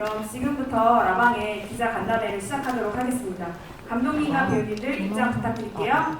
그럼 지금부터 라방의 기자 간담회를 시작하도록 하겠습니다. 감독님과 배우님들 입장 부탁드릴게요.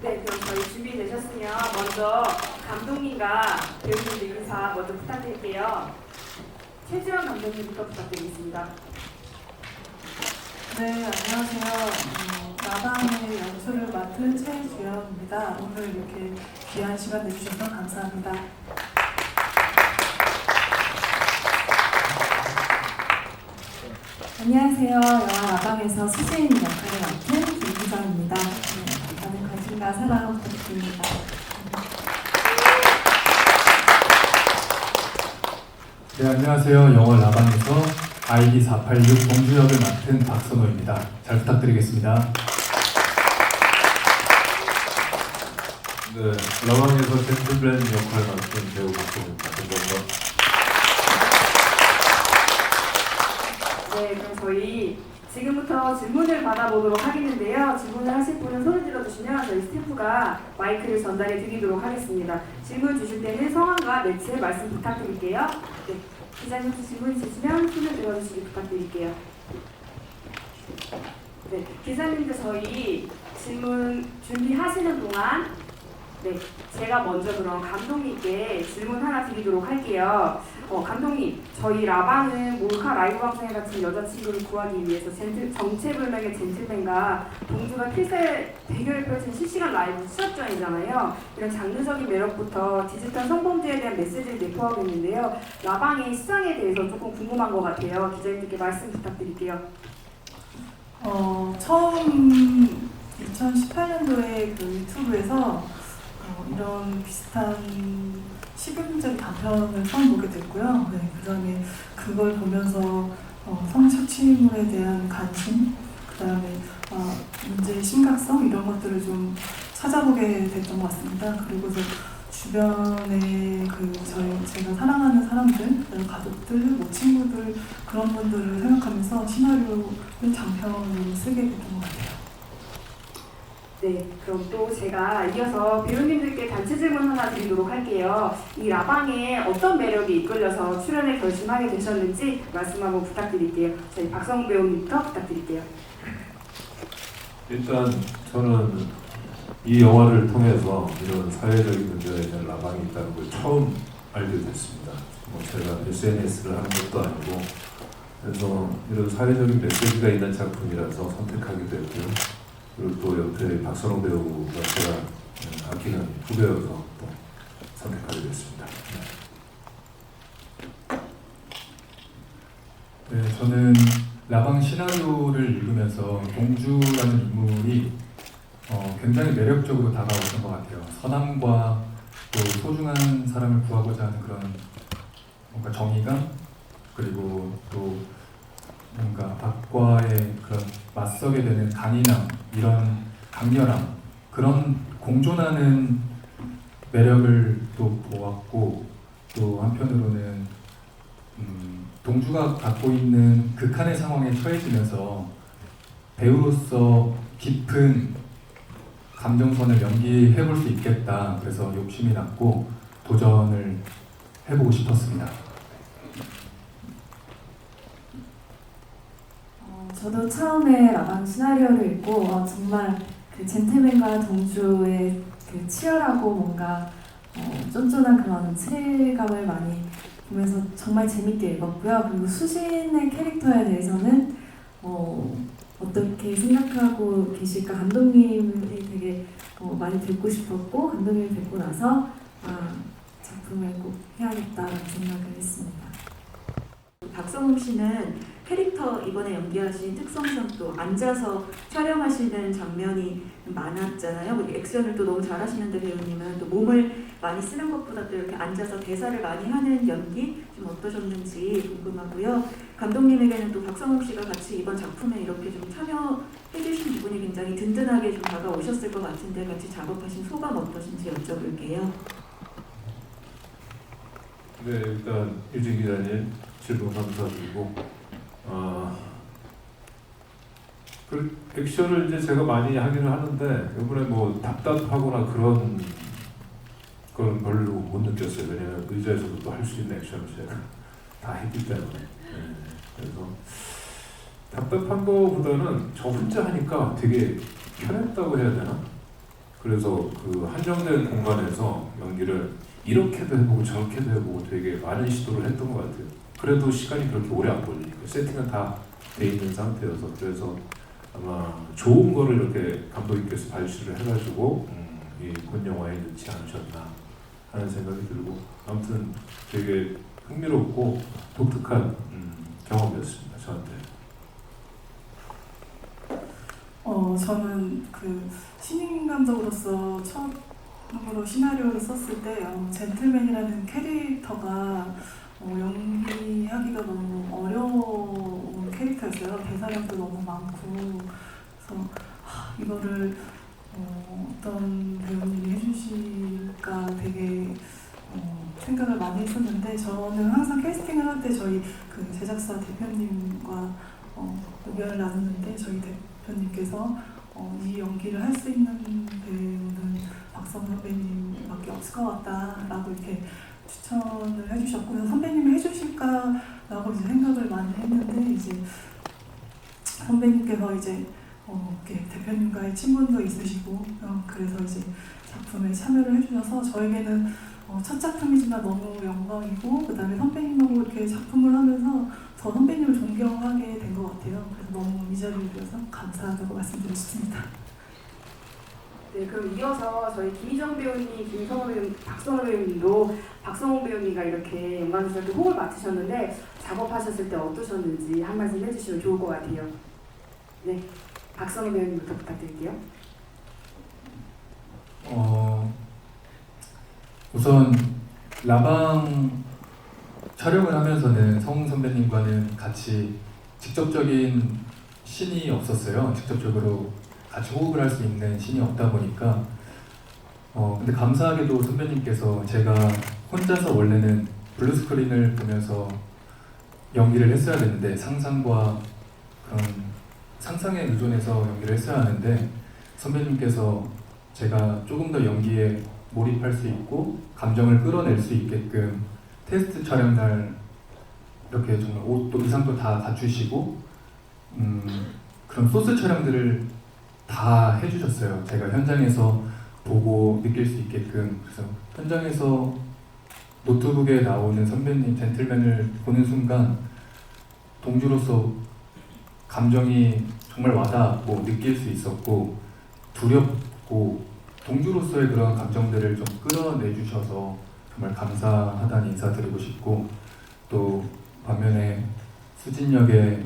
네, 그럼 저희 준비되셨으면 먼저 감독님과 배우님들 인사 먼저 부탁드릴게요. 최지원 감독님부터 부탁드리겠습니다. 네, 안녕하세요. 어, 나방의 연출을 맡은 최주연입니다. 오늘 이렇게 귀한 시간 내주셔서 감사합니다. 안녕하세요. 영화 나방에서 수지인 역할을 맡은 김기정입니다. 네, 많은 관심과 사랑 부탁드립니다. 네, 안녕하세요. 영화 라방에서 아이디 486 공주 역을 맡은 박선호입니다. 잘 부탁드리겠습니다. 네, 라방에서 젠틀맨 역할 맡은 배우 박동입니다. 감사합니다. 네, 그럼 저희 지금부터 질문을 받아보도록 하겠는데요. 질문을 하실 분은 손을 들어주시면 저희 스태프가 마이크를 전달해 드리도록 하겠습니다. 질문 주실 때는 성함과 매체 말씀 부탁드릴게요. 네, 기자님들 질문 있으시면 손을 들어주시기 부탁드릴게요. 네, 기자님들 저희 질문 준비하시는 동안 네, 제가 먼저 그럼 감독님께 질문 하나 드리도록 할게요. 어, 감독님, 저희 라방은 몰카 라이브 방송에 같은 여자친구를 구하기 위해서 젠틀, 정체불명의 젠틀맨과 동주가 필살 대결을 펼친 실시간 라이브 수업전이잖아요. 이런 장르적인 매력부터 디지털 성범죄에 대한 메시지를 내포하고 있는데요. 라방의 시장에 대해서 조금 궁금한 것 같아요. 기자님께 말씀 부탁드릴게요. 어, 처음 2018년도에 그 유튜브에서 어, 이런 비슷한 시금적 단편을 처음 보게 됐고요. 네, 그 다음에 그걸 보면서 어, 성착취물에 대한 관심, 그 다음에 어, 문제의 심각성 이런 것들을 좀 찾아보게 됐던 것 같습니다. 그리고서 주변에 그 저희 제가 사랑하는 사람들, 그리고 가족들, 뭐 친구들 그런 분들을 생각하면서 시나리오를 장편으로 쓰게 됐던 것 같아요. 네, 그럼 또 제가 이어서 배우님들께 단체 질문 하나 드리도록 할게요. 이 라방에 어떤 매력이 이끌려서 출연을 결심하게 되셨는지 말씀 한번 부탁드릴게요. 저희 박성 배우님부터 부탁드릴게요. 일단 저는 이 영화를 통해서 이런 사회적인 문제에 대한 라방이 있다는 걸 처음 알게 됐습니다. 뭐 제가 SNS를 하는 것도 아니고 그래서 이런 사회적인 메시지가 있는 작품이라서 선택하게 됐고요. 그리고 또 옆에 박선호 배우가 제가 음, 아끼는 후배여서 또 선택하게 됐습니다. 네, 저는 라방 시나리오를 읽으면서 동주라는 인물이 어, 굉장히 매력적으로 다가왔던 것 같아요. 선함과 또 소중한 사람을 구하고자 하는 그런 뭔가 정의감 그리고 또 맞서게 되는 간인함 이런 강렬함 그런 공존하는 매력을 또 보았고 또 한편으로는 음, 동주가 갖고 있는 극한의 상황에 처해지면서 배우로서 깊은 감정선을 연기해 볼 수 있겠다. 그래서 욕심이 났고 도전을 해보고 싶었습니다. 어, 저도 처음에 라방 시나리오를 읽고 어, 정말 그 젠틀맨과 동주의 그 치열하고 뭔가 어, 쫀쫀한 그런 스릴감을 많이 보면서 정말 재밌게 읽었고요. 그리고 수신의 캐릭터에 대해서는 어, 어떻게 생각하고 계실까 감독님이 되게 어, 많이 듣고 싶었고 감독님을 뵙고 나서 아, 작품을 꼭 해야겠다라는 생각을 했습니다. 박성웅 씨는 캐릭터 이번에 연기하신 특성상 또 앉아서 촬영하시는 장면이 많았잖아요. 그리고 액션을 또 너무 잘하시는데 배우님은 또 몸을 많이 쓰는 것보다 또 이렇게 앉아서 대사를 많이 하는 연기 좀 어떠셨는지 궁금하고요. 감독님에게는 또 박성욱 씨가 같이 이번 작품에 이렇게 좀 참여해주신 부분이 굉장히 든든하게 좀 다가오셨을 것 같은데 같이 작업하신 소감 어떠신지 여쭤볼게요. 네, 일단 유진 기자님 질문 감사드리고 아, 그 액션을 이제 제가 많이 하기는 하는데 이번에 뭐 답답하거나 그런 건 별로 못 느꼈어요. 왜냐면 의자에서도 또 할 수 있는 액션을 제가 다 했기 때문에 네, 그래서 답답한 거보다는 저 혼자 하니까 되게 편했다고 해야 되나? 그래서 그 한정된 공간에서 연기를 이렇게도 해보고 저렇게도 해보고 되게 많은 시도를 했던 것 같아요. 그래도 시간이 그렇게 오래 안 걸리니까 세팅은 다 돼 있는 상태여서 그래서 아마 좋은 거를 이렇게 감독님께서 발시를 해가지고 음, 이본 영화에 넣지 않으셨나 하는 생각이 들고 아무튼 되게 흥미롭고 독특한 음, 경험이었습니다 저한테. 어, 저는 그 신인 감독으로서 처음으로 시나리오를 썼을 때 어, 젠틀맨이라는 캐릭터가 어, 연기하기가 너무 어려운 캐릭터였어요. 대사량도 너무 많고 그래서 하, 이거를 어, 어떤 배우님이 해주실까 되게 어, 생각을 많이 했었는데 저는 항상 캐스팅을 할 때 저희 그 제작사 대표님과 어, 의견을 나눴는데 저희 대표님께서 어, 이 연기를 할 수 있는 배우는 박성 선배님밖에 없을 것 같다라고 이렇게 추천을 해주셨고요. 선배님이 해주실까라고 이제 생각을 많이 했는데 이제 선배님께서 이제 어, 이렇게 대표님과의 친분도 있으시고 어, 그래서 이제 작품에 참여를 해주셔서 저에게는 어, 첫 작품이지만 너무 영광이고 그 다음에 선배님하고 이렇게 작품을 하면서 더 선배님을 존경하게 된 것 같아요. 그래서 너무 이 자리를 빌어서 감사하다고 말씀드리고 싶습니다. 네, 그럼 이어서 저희 김희정 배우님, 김성호 배우님, 박성호 배우님도 박성호 배우님과 이렇게 연관해서 호흡을 맞추셨는데 작업하셨을 때 어떠셨는지 한 말씀 해주시면 좋을 것 같아요. 네, 박성호 배우님부터 부탁드릴게요. 어, 우선 라방 촬영을 하면서는 성웅 선배님과는 같이 직접적인 신이 없었어요. 직접적으로 같이 호흡을 할 수 있는 신이 없다 보니까 어, 근데 감사하게도 선배님께서 제가 혼자서 원래는 블루 스크린을 보면서 연기를 했어야 되는데 상상과 그런 상상에 의존해서 연기를 했어야 하는데 선배님께서 제가 조금 더 연기에 몰입할 수 있고 감정을 끌어낼 수 있게끔 테스트 촬영 날 이렇게 정말 옷도 의상도 다 갖추시고 음, 그런 소스 촬영들을 다 해주셨어요. 제가 현장에서 보고 느낄 수 있게끔 그래서 현장에서 노트북에 나오는 선배님 젠틀맨을 보는 순간 동주로서 감정이 정말 와닿고 느낄 수 있었고 두렵고 동주로서의 그런 감정들을 좀 끌어내 주셔서 정말 감사하다는 인사드리고 싶고 또 반면에 수진 역에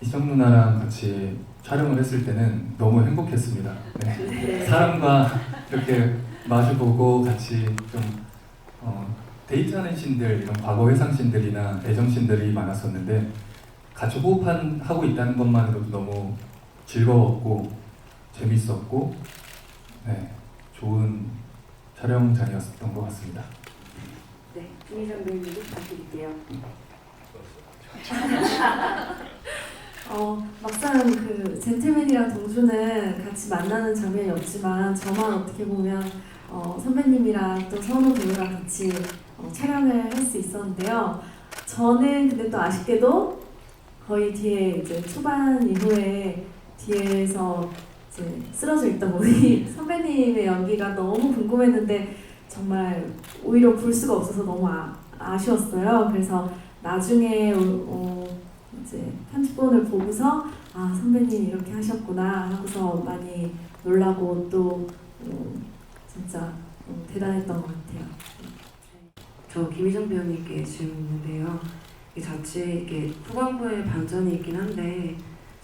이정 누나랑 같이 촬영을 했을 때는 너무 행복했습니다. 네. 네. 사람과 이렇게 마주보고 같이 좀 어, 데이트하는 씬들 이런 과거 회상 씬들이나 애정 씬들이 많았었는데 같이 호흡한 하고 있다는 것만으로도 너무 즐거웠고 재밌었고 네 좋은 촬영장이었던 것 같습니다. 네, 김희정 배우님도 부탁드릴게요. 어, 막상 그 젠틀맨이랑 동주는 같이 만나는 장면이 없지만 저만 어떻게 보면 어, 선배님이랑 또 선우 배우랑 같이 어, 촬영을 할 수 있었는데요. 저는 근데 또 아쉽게도 거의 뒤에 이제 초반 이후에 뒤에서 이제 쓰러져 있다 보니 선배님의 연기가 너무 궁금했는데 정말 오히려 볼 수가 없어서 너무 아, 아쉬웠어요. 그래서 나중에 어, 이제 편집본을 보고서 아 선배님 이렇게 하셨구나 하고서 많이 놀라고 또 어, 진짜 어, 대단했던 것 같아요. 저 김희정 배우님께 질문 있는데요. 이 자칫 이게 후반부에 반전이 있긴 한데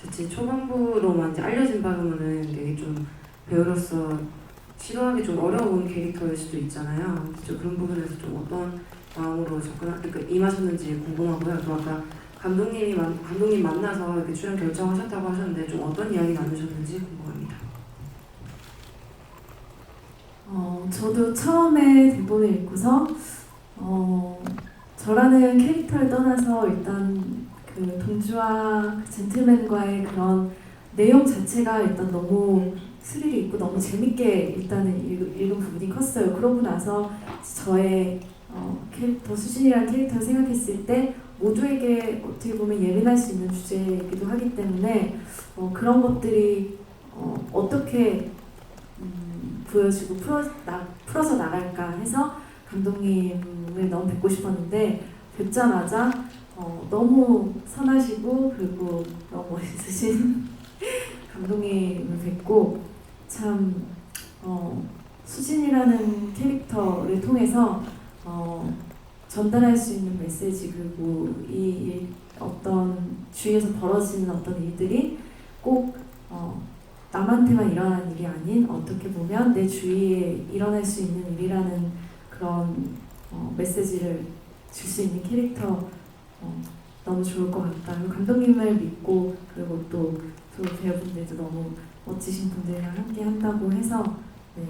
자칫 초반부로만 이제 알려진 바로는 되게 좀 배우로서 시도하기 좀 어려운 캐릭터일 수도 있잖아요. 그런 부분에서 좀 어떤 마음으로 접근하, 그러니까 임하셨는지 궁금하고요. 또 아까 감독님이 만, 감독님 만나서 이렇게 출연 결정하셨다고 하셨는데 좀 어떤 이야기 나누셨는지 궁금합니다. 어, 저도 처음에 대본을 읽고서 어, 저라는 캐릭터를 떠나서 일단 그 동주와 그 젠틀맨과의 그런 내용 자체가 일단 너무 스릴이 있고 너무 재밌게 일단은 읽, 읽은 부분이 컸어요. 그러고 나서 저의 어, 캐릭터 수진이라는 캐릭터를 생각했을 때 모두에게 어떻게 보면 예민할 수 있는 주제이기도 하기 때문에 어, 그런 것들이 어, 어떻게 음, 보여지고 풀어 나, 풀어서 나갈까 해서 감독님을 너무 뵙고 싶었는데 뵙자마자 어, 너무 선하시고 그리고 너무 멋있으신 감독님을 뵙고 참 어, 수진이라는 캐릭터를 통해서 어, 전달할 수 있는 메시지 그리고 이 일, 어떤 주위에서 벌어지는 어떤 일들이 꼭 어, 남한테만 일어나는 일이 아닌 어떻게 보면 내 주위에 일어날 수 있는 일이라는 그런 어, 메시지를 줄 수 있는 캐릭터 어, 너무 좋을 것 같다. 감독님을 믿고 그리고 또두 배우분들도 너무 멋지신 분들이랑 함께 한다고 해서 네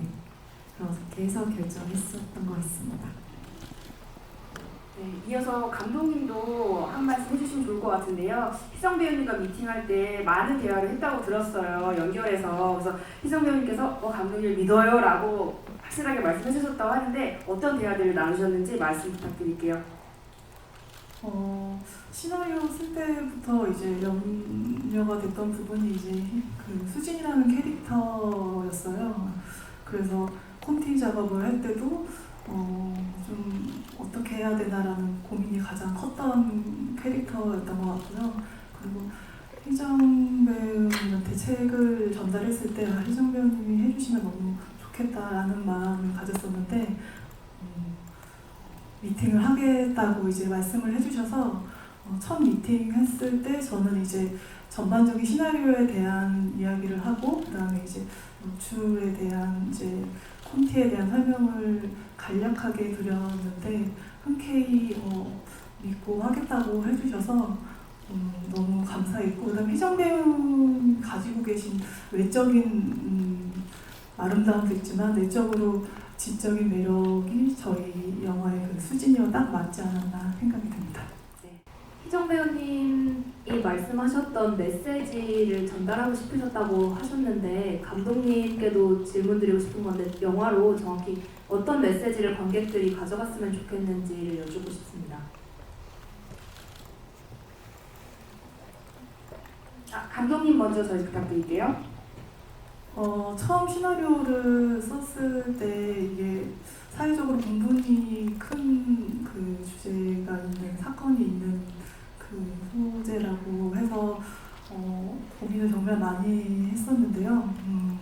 그렇게 해서 결정했었던 것 같습니다. 네, 이어서 감독님도 한 말씀 해주시면 좋을 것 같은데요. 희성 배우님과 미팅할 때 많은 대화를 했다고 들었어요. 연결해서. 그래서 희성 배우님께서 어, 감독님을 믿어요 라고 확실하게 말씀해 주셨다고 하는데 어떤 대화들을 나누셨는지 말씀 부탁드릴게요. 어, 시나리오 쓸 때부터 이제 염려가 됐던 부분이 이제 그 수진이라는 캐릭터였어요. 그래서 콘티 작업을 할 때도 어, 좀 어떻게 해야 되나라는 고민이 가장 컸던 캐릭터였던 것 같고요. 그리고 희정 배우님한테 책을 전달했을 때 아, 희정 배우님이 해주시면 너무 좋겠다라는 마음을 가졌었는데 음, 미팅을 하겠다고 이제 말씀을 해주셔서 어, 첫 미팅 했을 때 저는 이제 전반적인 시나리오에 대한 이야기를 하고 그다음에 이제 노출에 대한 이제 콘티에 대한 설명을 간략하게 드렸는데 흔쾌히 어, 믿고 하겠다고 해주셔서 음, 너무 감사했고 그다음에 희정 배우 가지고 계신 외적인 음, 아름다움도 있지만 내적으로 지적인 매력이 저희 영화의 그 수진이와 딱 맞지 않았나 생각이 듭니다. 희정 배우님이 말씀하셨던 메시지를 전달하고 싶으셨다고 하셨는데 감독님께도 질문드리고 싶은 건데 영화로 정확히 어떤 메시지를 관객들이 가져갔으면 좋겠는지를 여쭙고 싶습니다. 아, 감독님 먼저 저희 부탁드릴게요. 어, 처음 시나리오를 썼을 때 이게 사회적으로 분분히 큰그 주제가 있는 사건이 있는 그 소재라고 해서 어, 고민을 정말 많이 했었는데요. 음,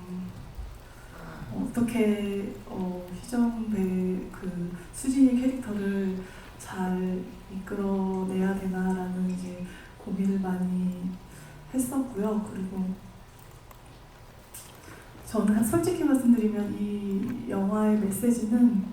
어떻게 어, 희정 배그 수진이 캐릭터를 잘 이끌어내야 되나라는 이제 고민을 많이 했었고요. 그리고 저는 솔직히 말씀드리면 이 영화의 메시지는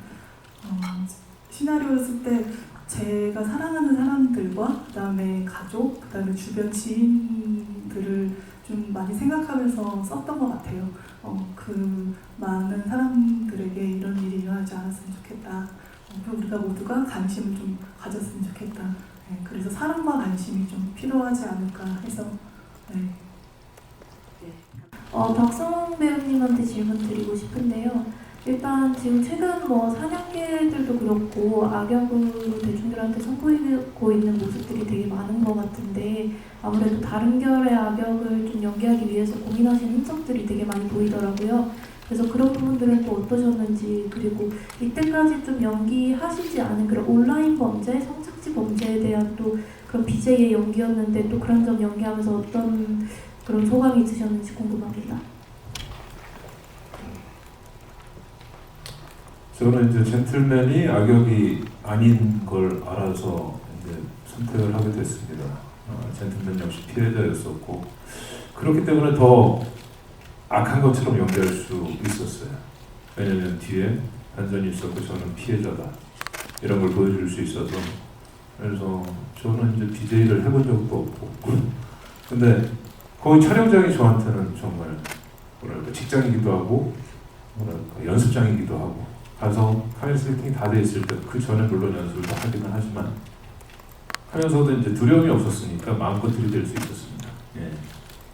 어, 시나리오를 쓸때 제가 사랑하는 사람들과 그다음에 가족, 그다음에 주변 지인들을 좀 많이 생각하면서 썼던 것 같아요. 어, 그 많은 사람들에게 이런 일이 일어나지 않았으면 좋겠다. 어, 우리가 모두가 관심을 좀 가졌으면 좋겠다. 네, 그래서 사랑과 관심이 좀 필요하지 않을까 해서 네, 어, 박성원 배우님한테 질문 드리고 싶은데요. 일단 지금 최근 뭐 사냥개들도 그렇고 악역으로 대중들한테 선보이고 있는 모습들이 되게 많은 것 같은데 아무래도 다른 결의 악역을 좀 연기하기 위해서 고민하신 흔적들이 되게 많이 보이더라고요. 그래서 그런 부분들은 또 어떠셨는지 그리고 이때까지 좀 연기하시지 않은 그런 온라인 범죄, 성착취 범죄에 대한 또 그런 BJ의 연기였는데 또 그런 점 연기하면서 어떤 그런 소감이 있으셨는지 궁금합니다. 저는 이제 젠틀맨이 악역이 아닌 걸 알아서 이제 선택을 하게 됐습니다. 어, 젠틀맨 역시 피해자였었고 그렇기 때문에 더 악한 것처럼 연기할 수 있었어요. 왜냐면 뒤에 반전이 있었고 저는 피해자다 이런 걸 보여줄 수 있어서 그래서 저는 이제 BJ를 해본 적도 없고 근데 거기 촬영장이 저한테는 정말 뭐랄까 직장이기도 하고 뭐랄까 연습장이기도 하고 가서 카메라 세팅이 다 돼 있을 때 그 전에 물론 연습을 다 하기는 하지만 하면서도 이제 두려움이 없었으니까 마음껏 들이댈 수 있었습니다. 예.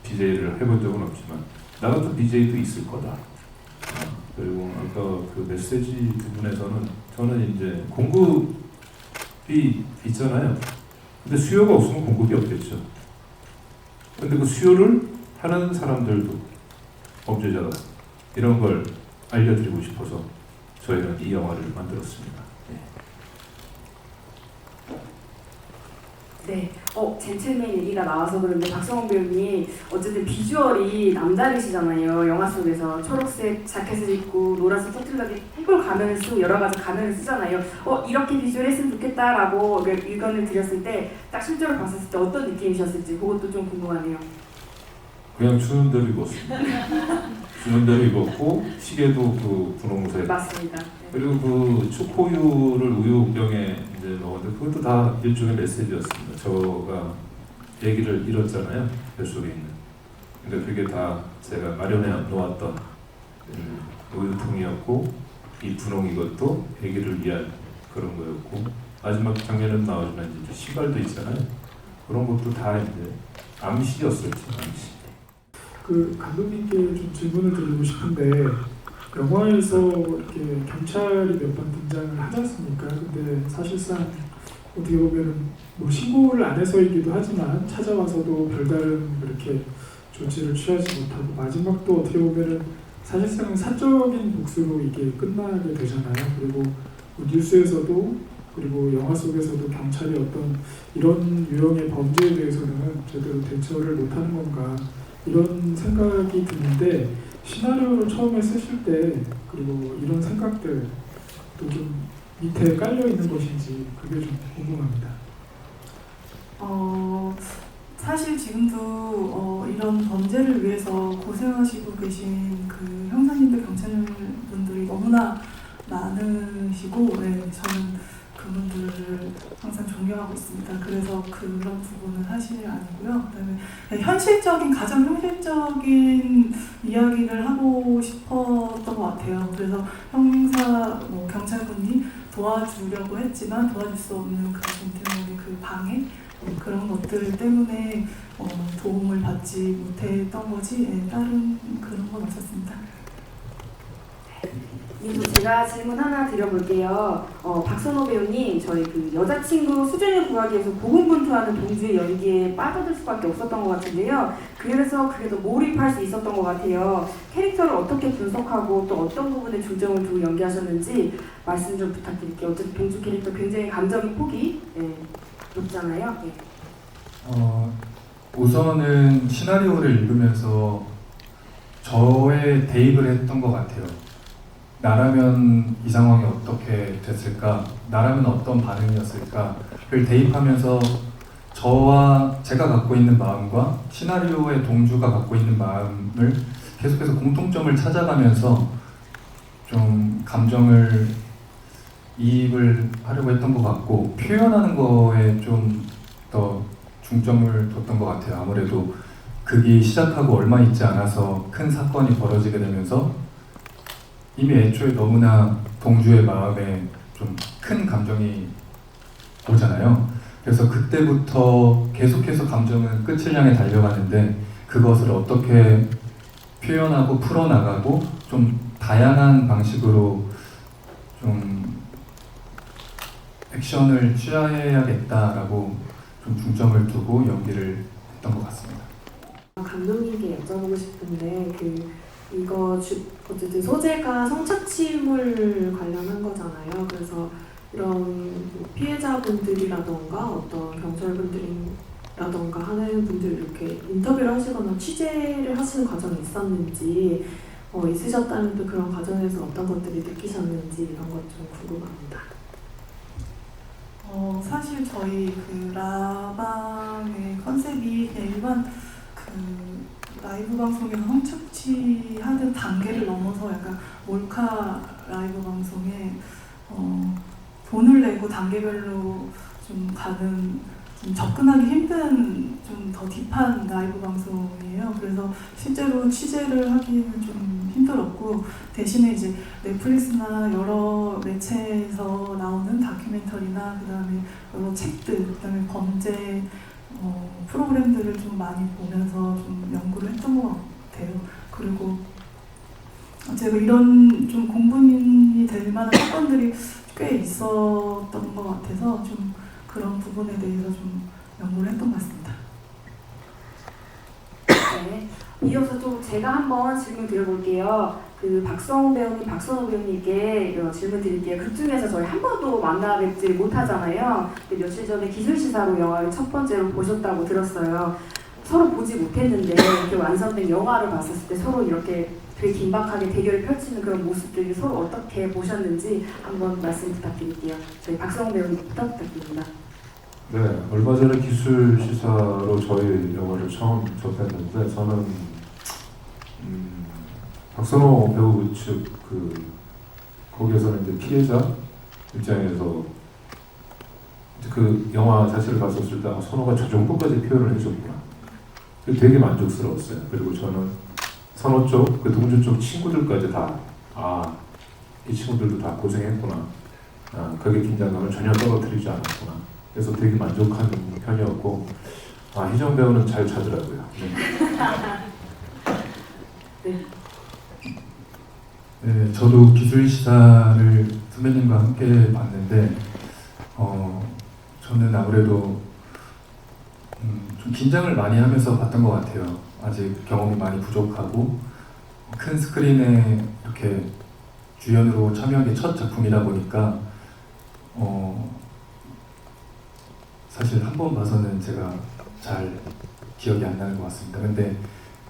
BJ를 해본 적은 없지만 나 같은 BJ도 있을 거다. 어, 그리고 아까 그 메시지 부분에서는 저는 이제 공급이 있잖아요. 근데 수요가 없으면 공급이 없겠죠. 근데 그 수요를 하는 사람들도 범죄자다. 이런 걸 알려드리고 싶어서 저희는 이 영화를 만들었습니다. 예. 네, 어 젠틀맨 얘기가 나와서 그런데 박성원 배우님 어쨌든 비주얼이 남다르시잖아요. 영화 속에서 초록색 자켓을 입고 노란색 터틀럭에 해골 가면을 쓰고 여러 가지 가면을 쓰잖아요. 어 이렇게 비주얼 했으면 좋겠다라고 의견을 드렸을 때 딱 실제로 봤었을 때 어떤 느낌이셨을지 그것도 좀 궁금하네요. 그냥 주는 대로 입었습니다. 주는 대로 입었고 시계도 그 분홍색 맞습니다. 네. 그리고 그 초코우유를 우유 병에 이제 넣었는데 그것도 다 일종의 메시지였습니다. 저가 얘기를 잃었잖아요. 뱃속에 있는. 근데 그게 다 제가 마련해 놓았던 음, 우유통이었고 이 분홍 이것도 아기를 위한 그런 거였고 마지막 장면에 나오지만 이제 신발도 있잖아요. 그런 것도 다 이제 암시였었죠. 암시. 그 감독님께 좀 질문을 드리고 싶은데 영화에서 이렇게 경찰이 몇 번 등장을 하지 않습니까? 근데 사실상 어떻게 보면 뭐 신고를 안 해서이기도 하지만 찾아와서도 별다른 그렇게 조치를 취하지 못하고 마지막도 어떻게 보면은 사실상 사적인 복수로 이게 끝나게 되잖아요. 그리고 뭐 뉴스에서도 그리고 영화 속에서도 경찰이 어떤 이런 유형의 범죄에 대해서는 제대로 대처를 못하는 건가 이런 생각이 드는데 시나리오를 처음에 쓰실 때 그리고 이런 생각들 또 좀 밑에 깔려 있는 것인지 그게 좀 궁금합니다. 어, 사실 지금도 어, 이런 범죄를 위해서 고생하시고 계신 그 형사님들, 경찰분들이 너무나 많으시고, 네, 저는 그분들을 항상 존경하고 있습니다. 그래서 그런 부분은 사실 아니고요. 그다음에 현실적인 가장 현실적인 이야기를 하고 싶었던 것 같아요. 그래서 형사 뭐 경찰분이 도와주려고 했지만 도와줄 수 없는 그 젠틀맨의 그 방해 네, 그런 것들 때문에 어, 도움을 받지 못했던 거지 예, 다른 그런 건 없었습니다. 이제 제가 질문 하나 드려볼게요. 어, 박선호 배우님, 저희 그 여자친구 수준을 구하기 위해서 고군분투하는 동주의 연기에 빠져들 수밖에 없었던 것 같은데요. 그래서 그게 더 몰입할 수 있었던 것 같아요. 캐릭터를 어떻게 분석하고 또 어떤 부분에 중점을 두고 연기하셨는지 말씀 좀 부탁드릴게요. 어쨌든 동주 캐릭터 굉장히 감정의 폭이 예, 높잖아요. 예. 어, 우선은 시나리오를 읽으면서 저에 대입을 했던 것 같아요. 나라면 이 상황이 어떻게 됐을까? 나라면 어떤 반응이었을까?를 대입하면서 저와 제가 갖고 있는 마음과 시나리오의 동주가 갖고 있는 마음을 계속해서 공통점을 찾아가면서 좀 감정을 이입을 하려고 했던 것 같고 표현하는 거에 좀 더 중점을 뒀던 것 같아요. 아무래도 극이 시작하고 얼마 있지 않아서 큰 사건이 벌어지게 되면서 이미 애초에 너무나 동주의 마음에 좀 큰 감정이 오잖아요. 그래서 그때부터 계속해서 감정은 끝을 향해 달려가는데 그것을 어떻게 표현하고 풀어나가고 좀 다양한 방식으로 좀 액션을 취해야겠다라고 좀 중점을 두고 연기를 했던 것 같습니다. 감독님께 여쭤보고 싶은데 그 이거 주, 어쨌든 소재가 성착취물 관련한 거잖아요. 그래서 이런 뭐 피해자분들이라던가 어떤 경찰분들이라던가 하는 분들 이렇게 인터뷰를 하시거나 취재를 하시는 과정이 있었는지 어, 있으셨다면 또 그런 과정에서 어떤 것들이 느끼셨는지 이런 것 좀 궁금합니다. 어, 사실 저희 그 라방의 컨셉이 일반 그 라이브 방송에서 성착취 하는 단계를 넘어서 약간 몰카 라이브 방송에 어, 돈을 내고 단계별로 좀 가는 좀 접근하기 힘든 좀 더 딥한 라이브 방송이에요. 그래서 실제로 취재를 하기는 좀 힘들었고 대신에 이제 넷플릭스나 여러 매체에서 나오는 다큐멘터리나 그다음에 여러 책들, 그다음에 범죄 어, 프로그램들을 좀 많이 보면서 좀 연구를 했던 것 같아요. 그리고 제가 이런 좀 공분이 될 만한 사건들이 꽤 있었던 것 같아서 좀 그런 부분에 대해서 좀 연구를 했던 것 같습니다. 네. 이어서 또 제가 한번 질문 드려볼게요. 그 박성우 배우님, 박선호 배우님께 어, 질문 드릴게요. 그 중에서 저희 한 번도 만나 뵙지 못하잖아요. 근데 며칠 전에 기술시사로 영화를 첫 번째로 보셨다고 들었어요. 서로 보지 못했는데 이렇게 완성된 영화를 봤었을 때 서로 이렇게 되게 긴박하게 대결을 펼치는 그런 모습들이 서로 어떻게 보셨는지 한번 말씀 부탁드릴게요. 저희 박성우 배우님부터 부탁드립니다. 네, 얼마 전에 기술 시사로 저희 영화를 처음 접했는데 저는 음, 박선호 배우 측 그 거기에서는 이제 피해자 입장에서 그 영화 자체를 봤었을 때 아, 선호가 저 정도까지 표현을 해줬구나. 되게 만족스러웠어요. 그리고 저는 선호 쪽, 그 동주 쪽 친구들까지 다 아, 이 친구들도 다 고생했구나. 아, 그게 긴장감을 전혀 떨어뜨리지 않았구나. 그래서 되게 만족한 편이었고 아 희정 배우는 잘 차더라고요. 네. 네, 저도 기술 시사를 선배님과 함께 봤는데 어, 저는 아무래도 음, 좀 긴장을 많이 하면서 봤던 것 같아요. 아직 경험이 많이 부족하고 큰 스크린에 이렇게 주연으로 참여한 게 첫 작품이다 보니까 어, 사실 한 번 봐서는 제가 잘 기억이 안 나는 것 같습니다. 근데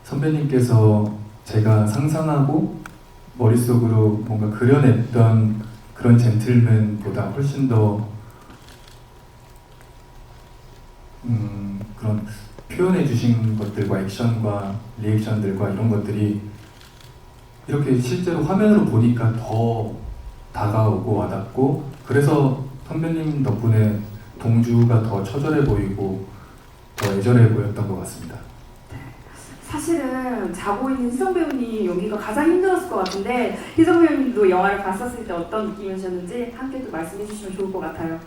선배님께서 제가 상상하고 머릿속으로 뭔가 그려냈던 그런 젠틀맨보다 훨씬 더 음, 그런 표현해 주신 것들과 액션과 리액션들과 이런 것들이 이렇게 실제로 화면으로 보니까 더 다가오고 와닿고 그래서 선배님 덕분에 동주가 더 처절해 보이고 더 애절해 보였던 것 같습니다. 사실은 자고 있는 희성 배우님 연기가 가장 힘들었을 것 같은데 희성 배우님도 영화를 봤었을 때 어떤 느낌이셨는지 함께 또 말씀해 주시면 좋을 것 같아요.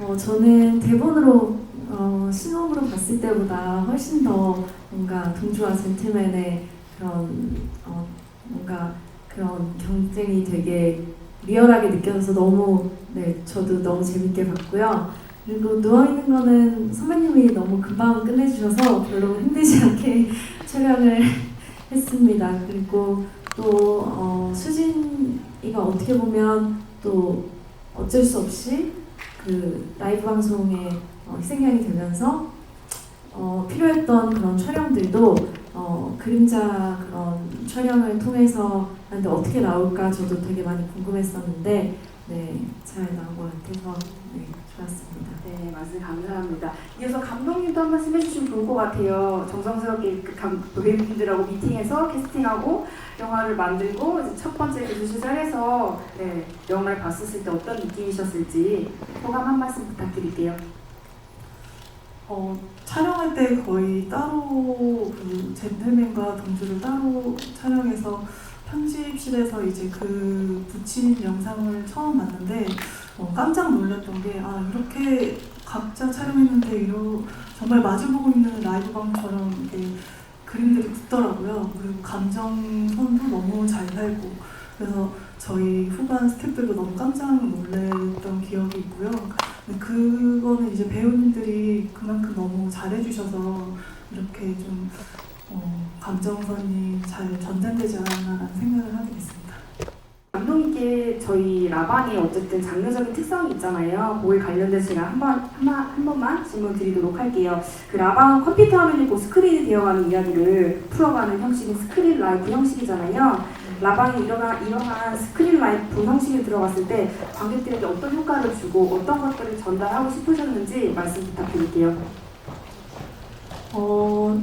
어, 저는 대본으로 어, 신호으로 봤을 때보다 훨씬 더 뭔가 동주와 젠틀맨의 그런 어, 뭔가 그런 경쟁이 되게 리얼하게 느껴져서 너무 네 저도 너무 재밌게 봤고요. 그리고 누워 있는 거는 선배님이 너무 금방 끝내주셔서 별로 힘들지 않게 촬영을 했습니다. 그리고 또 어, 수진이가 어떻게 보면 또 어쩔 수 없이 그 라이브 방송에 어, 희생양이 되면서 어, 필요했던 그런 촬영들도 어, 그림자 그런 촬영을 통해서 하는데 어떻게 나올까 저도 되게 많이 궁금했었는데 네, 잘 나온 것 같아서 네, 좋았습니다. 네, 말씀 감사합니다. 이어서 감독님도 한 말씀 해주시면 좋을 것 같아요. 정성스럽게 그 감, 배우분들하고 미팅해서 캐스팅하고 영화를 만들고 첫 번째 기술 시작해서 네, 영화를 봤었을 때 어떤 느낌이셨을지 소감 한 말씀 부탁드릴게요. 어, 촬영할 때 거의 따로 그 젠틀맨과 동주를 따로 촬영해서 편집실에서 이제 그 붙인 영상을 처음 봤는데 어, 깜짝 놀랐던 게 아 이렇게 각자 촬영했는데 이러 정말 마주보고 있는 라이브 방처럼 이렇게 그림들이 붙더라고요. 그리고 감정선도 너무 잘 살고 그래서 저희 후반 스태프들도 너무 깜짝 놀랐던 기억이 있고요. 그거는 이제 배우님들이 그만큼 너무 잘해주셔서 이렇게 좀 어, 감정선이 잘 전달되지 않았나라는 생각을 하게 됐습니다. 감독님께 저희 라방이 어쨌든 장르적인 특성이 있잖아요. 그거에 관련돼서 제가 한 번 한, 한 번만 질문 드리도록 할게요. 그 라방 컴퓨터 화면이 고 스크린이 되어가는 이야기를 풀어가는 형식인 스크린 라이브 형식이잖아요. 라방이 이러한, 이러한 스크린 라이프 형식이 들어갔을 때 관객들에게 어떤 효과를 주고 어떤 것들을 전달하고 싶으셨는지 말씀 부탁드릴게요. 어,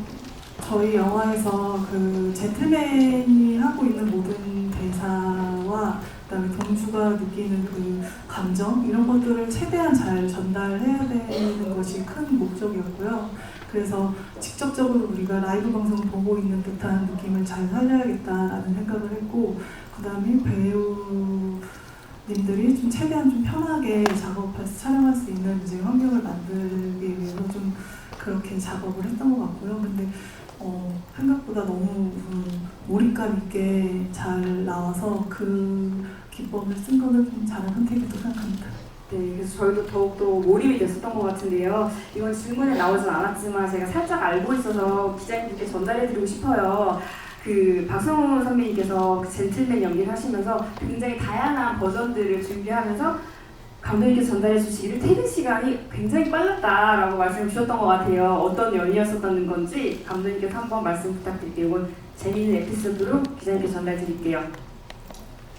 저희 영화에서 그 젠틀맨이 하고 있는 모든 대사 와 그다음에 동주가 느끼는 그 감정 이런 것들을 최대한 잘 전달해야 되는 것이 큰 목적이었고요. 그래서 직접적으로 우리가 라이브 방송 보고 있는 듯한 느낌을 잘 살려야겠다라는 생각을 했고 그다음에 배우님들이 좀 최대한 좀 편하게 작업해서 촬영할 수 있는 이제 환경을 만들기 위해서 좀 그렇게 작업을 했던 것 같고요. 근데 어, 생각보다 너무 그 몰입감 있게 잘 나와서 그 기법을 쓴 거는 좀 잘한 선택이라고 생각합니다. 네, 그래서 저희도 더욱더 몰입이 됐었던 것 같은데요. 이건 질문에 나오진 않았지만 제가 살짝 알고 있어서 기자님께 전달해드리고 싶어요. 그 박성호 선배님께서 그 젠틀맨 연기를 하시면서 굉장히 다양한 버전들을 준비하면서 감독님께서 전달해 이 퇴근 시간이 굉장히 빨랐다라고 말씀을 주셨던 것 같아요. 어떤 연이었었던 건지 감독님께서 한번 말씀 부탁드릴게요. 이건 재미있는 에피소드로 기자님께 전달해 드릴게요.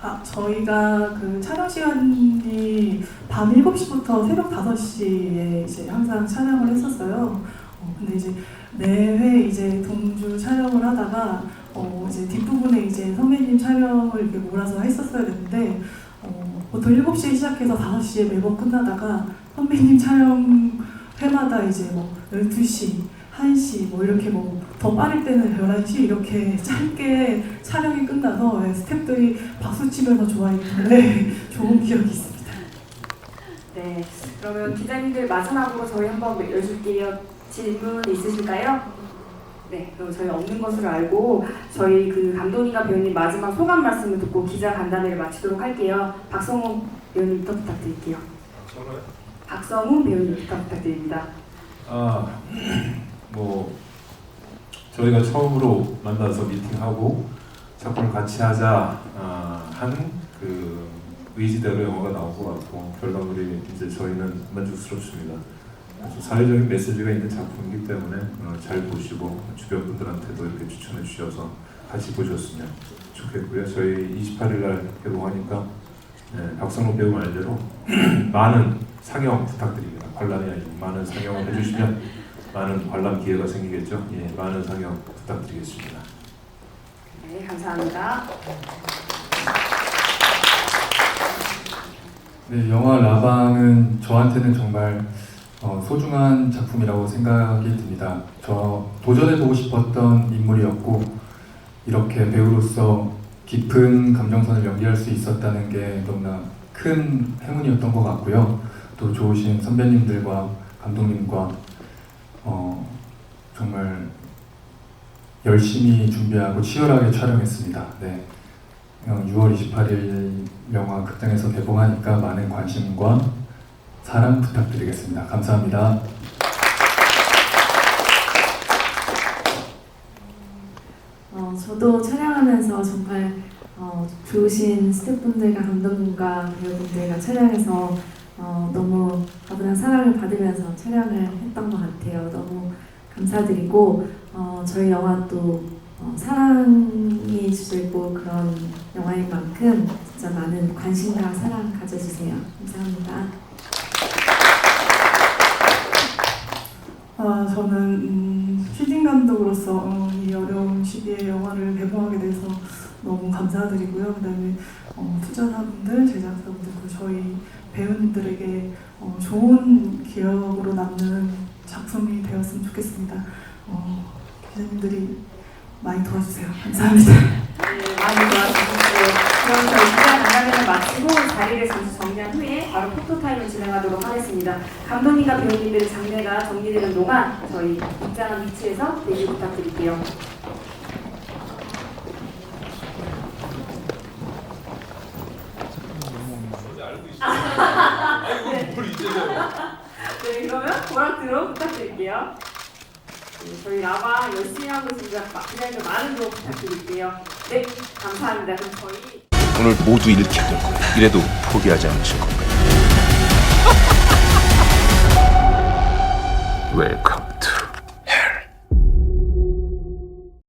아, 저희가 그 촬영 시간이 밤 7시부터 새벽 5시에 이제 항상 촬영을 했었어요. 어, 근데 이제 매회 이제 동주 촬영을 하다가 어, 이제 뒷부분에 이제 선배님 촬영을 이렇게 몰아서 했었어야 되는데 어, 보통 7시에 시작해서 5시에 매번 끝나다가 선배님 촬영 회마다 이제 뭐 12시, 1시 뭐 이렇게 뭐 더 빠를 때는 11시 이렇게 짧게 촬영이 끝나서 예, 스태프들이 박수 치면서 좋아했는데 좋은 기억이 있습니다. 네, 그러면 기자님들 마지막으로 저희 한번 여쭐게요. 질문 있으실까요? 네, 그럼 저희 없는 것으로 알고 저희 그 감독님과 배우님 마지막 소감 말씀을 듣고 기자 간담회를 마치도록 할게요. 박성호 배우님부터 부탁드릴게요. 박성우 배우님부터 부탁드립니다. 아, 뭐 저희가 처음으로 만나서 미팅하고 작품을 같이 하자 아, 한그 의지대로 영화가 나온 것 같고 결과물이 이제 저희는 만족스럽습니다. 사회적인 메시지가 있는 작품이기 때문에 어, 잘 보시고 주변 분들한테도 이렇게 추천해 주셔서 같이 보셨으면 좋겠고요. 저희 28일 날 개봉하니까 네, 박성호 배우 말대로 많은 상영 부탁드립니다. 관람이 아니고 많은 상영을 해주시면 많은 관람 기회가 생기겠죠. 예, 많은 상영 부탁드리겠습니다. 네, 감사합니다. 네, 영화 라방은 저한테는 정말 어, 소중한 작품이라고 생각이 듭니다. 저 도전해보고 싶었던 인물이었고 이렇게 배우로서 깊은 감정선을 연기할 수 있었다는 게 너무나 큰 행운이었던 것 같고요. 또 좋으신 선배님들과 감독님과 어, 정말 열심히 준비하고 치열하게 촬영했습니다. 네. 어, 6월 28일 영화 극장에서 개봉하니까 많은 관심과 사랑 부탁드리겠습니다. 감사합니다. 어, 저도 촬영하면서 정말 어, 좋으신 스태프분들과 감독님과 배우분들과 촬영해서 어, 너무 가분한 사랑을 받으면서 촬영을 했던 것 같아요. 너무 감사드리고 어, 저희 영화 또 어, 사랑이 주제고 그런 영화인 만큼 진짜 많은 관심과 사랑 가져주세요. 감사합니다. 아, 저는 음, 휘딩 감독으로서 어, 이 어려운 시기에 영화를 개봉하게 돼서 너무 감사드리고요. 그다음에 어, 투자자분들, 제작사분들, 그리고 저희 배우님들에게 어, 좋은 기억으로 남는 작품이 되었으면 좋겠습니다. 어, 기자님들이 많이 도와주세요. 감사합니다. 네, 많이 도와주십시오. 그럼 저희 기자 간담회를 마치고 자리를 잠시 정리한 후에 바로 포토타임을 하겠습니다. 감독님과 배우님들의 장례가 정리되는 동안 저희 입장한 위치에서 대기 부탁드릴게요. 네, 그러면 보라트로 부탁드릴게요. 네, 저희 라바 열심히 하고 있습니다. 기자님들 많은 도움 부탁드릴게요. 네, 감사합니다. 그럼 저희 오늘 모두 잃게 될 거야. 이래도 포기하지 않으실 겁니다. Welcome to